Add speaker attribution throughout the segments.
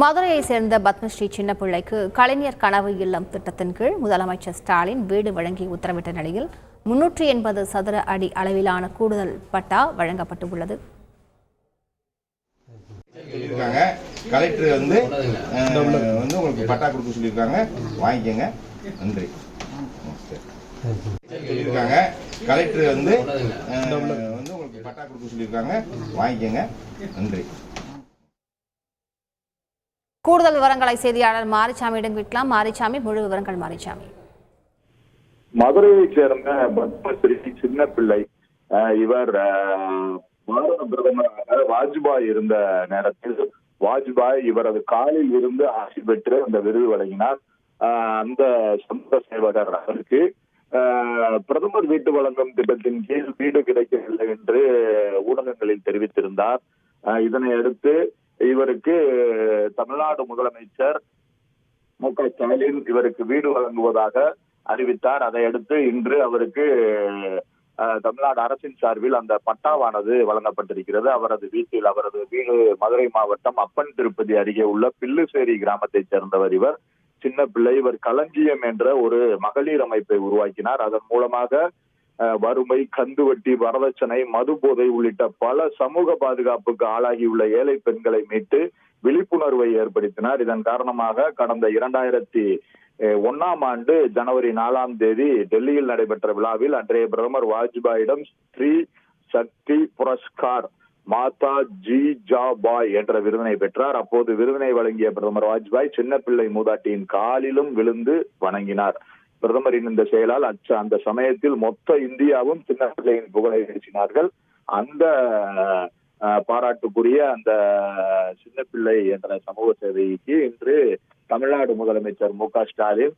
Speaker 1: மதுரையை சேர்ந்த பத்மஸ்ரீ சின்னப்பிள்ளைக்கு கலைஞர் கனவு இல்லம் திட்டத்தின் கீழ் முதலமைச்சர் ஸ்டாலின் வீடு வழங்கி உத்தரவிட்ட நிலையில் முன்னூற்றி எண்பது சதுர அடி அளவிலான கூடுதல் பட்டா வழங்கப்பட்டுள்ளது
Speaker 2: சொல்லியிருக்காங்க. கலெக்டர் வந்து வந்து உங்களுக்கு பட்டா கொடுக்க சொல்லியிருக்காங்க. வாங்கிக்கோங்க. நன்றி. சொல்லியிருக்காங்க. கலெக்டர் வந்து வந்து உங்களுக்கு பட்டா கொடுக்க சொல்லியிருக்காங்க. வாங்கிக்கோங்க. நன்றி.
Speaker 1: கூடுதல் விவரங்களை செய்தியாளர் மாரிசாமியிடம் கேட்கலாம். மாரிசாமி முழு விவரங்கள் மாரிசாமி
Speaker 3: மதுரையைச் சேர்ந்த பத்மஸ்ரீ சின்ன பிள்ளை இவர் பாரத பிரதமராக வாஜ்பாய் இருந்த நேரத்தில் வாஜ்பாய் இவரது காலில் இருந்து ஆசி பெற்று அந்த விருது வழங்கினார். அந்த சமூக சேவகர் அவருக்கு. பிரதமர் வீட்டு வழங்கும் திட்டத்தின் கீழ் வீடு கிடைக்கவில்லை என்று ஊடகங்களில் தெரிவித்திருந்தார். இதனை அடுத்து இவருக்கு தமிழ்நாடு முதலமைச்சர் மு க ஸ்டாலின் இவருக்கு வீடு வழங்குவதாக அறிவித்தார். அதையடுத்து இன்று அவருக்கு அஹ், தமிழ்நாடு அரசின் சார்பில் அந்த பட்டாவானது வழங்கப்பட்டிருக்கிறது. அவரது வீட்டில் அவரது வீடு மதுரை மாவட்டம் அப்பன் திருப்பதி அருகே உள்ள பில்லுசேரி கிராமத்தைச் சேர்ந்தவர் இவர். சின்ன பிள்ளை. இவர் களஞ்சியம் என்ற ஒரு மகளிர் அமைப்பை உருவாக்கினார். அதன் மூலமாக வறுமை கந்துவட்டி வரதட்சணை மது போதை உள்ளிட்ட பல சமூக பாதுகாப்புக்கு ஆளாகியுள்ள ஏழை பெண்களை மீட்டு விழிப்புணர்வை ஏற்படுத்தினார். இதன் காரணமாக கடந்த இரண்டாயிரத்தி ஒன்னாம் ஆண்டு ஜனவரி நாலாம் தேதி டெல்லியில் நடைபெற்ற விழாவில் அன்றைய பிரதமர் வாஜ்பாயிடம் ஸ்ரீ சக்தி புரஸ்கார் மாதா ஜி ஜா பாய் என்ற விருதினை பெற்றார். அப்போது விருதினை வழங்கிய பிரதமர் வாஜ்பாய் சின்ன பிள்ளை மூதாட்டியின் காலிலும் விழுந்து வணங்கினார். பிரதமரின் இந்த செயலால் அச்ச அந்த சமயத்தில் மொத்த இந்தியாவும் சின்ன பிள்ளையின் புகழை பேசினார்கள் அந்த அஹ், பாராட்டுக்குரிய அந்த சின்ன பிள்ளை என்ற சமூக சேவைக்கு இன்று தமிழ்நாடு முதலமைச்சர் மு க ஸ்டாலின்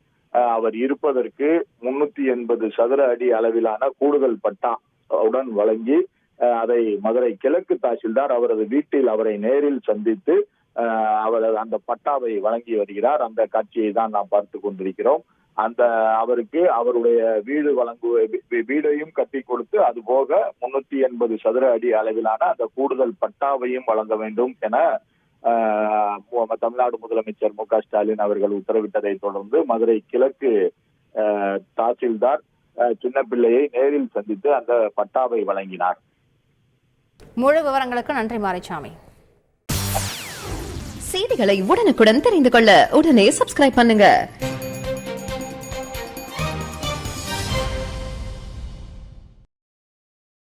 Speaker 3: அவர் இருப்பதற்கு முன்னூத்தி எண்பது சதுர அடி அளவிலான கூடுதல் பட்டா உடன் வழங்கி அஹ், அதை மதுரை கிழக்கு தாசில்தார் அவரது வீட்டில் அவரை நேரில் சந்தித்து அவர் அந்த பட்டாவை வழங்கி வருகிறார். அந்த காட்சியை தான் நாம் பார்த்து கொண்டிருக்கிறோம். அந்த அவருக்கு அவருடைய வீடு வழங்கு வீடையும் கட்டி கொடுத்து அது போக முன்னூத்தி எண்பது சதுர அடி அளவிலான அந்த கூடுதல் பட்டாவையும் வழங்க வேண்டும் என தமிழ்நாடு முதலமைச்சர் மு க ஸ்டாலின் அவர்கள் உத்தரவிட்டதை தொடர்ந்து மதுரை கிழக்கு தாசில்தார் சின்ன பிள்ளையை நேரில் சந்தித்து அந்த பட்டாவை வழங்கினார்.
Speaker 1: முழு விவரங்களுக்கு நன்றி மாரிசாமி
Speaker 4: செய்திகளை உடனுக்குடன் தெரிந்து கொள்ள உடனே சப்ஸ்கிரைப் பண்ணுங்க.